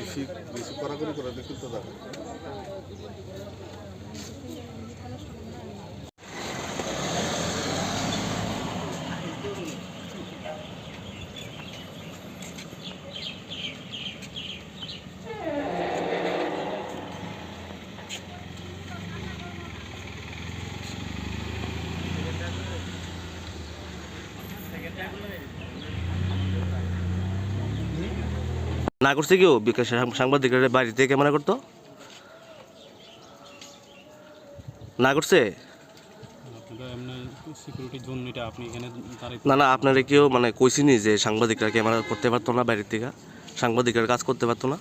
বেশি বেশি কড়াকড়ি করে দেখতে যাবে না করছে কেউ? সাংবাদিকের বাড়িতে ক্যামেরা করতো? না করছে? না না, আপনারা কেউ মানে কইছিনি যে সাংবাদিকরা ক্যামেরা করতে পারতো না বাইরের থেকে? সাংবাদিকের কাজ করতে পারতো না?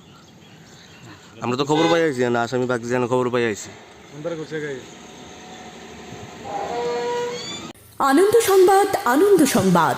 আমরা তো খবর পাই আইছি, না, আসামি বাকি যেন খবর পাই আইছি। আনন্দ সংবাদ আনন্দ সংবাদ।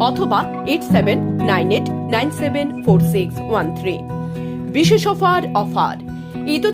অথবা eight seven nine eight nine seven four six one three বিশেষ অফার অফার ঈদ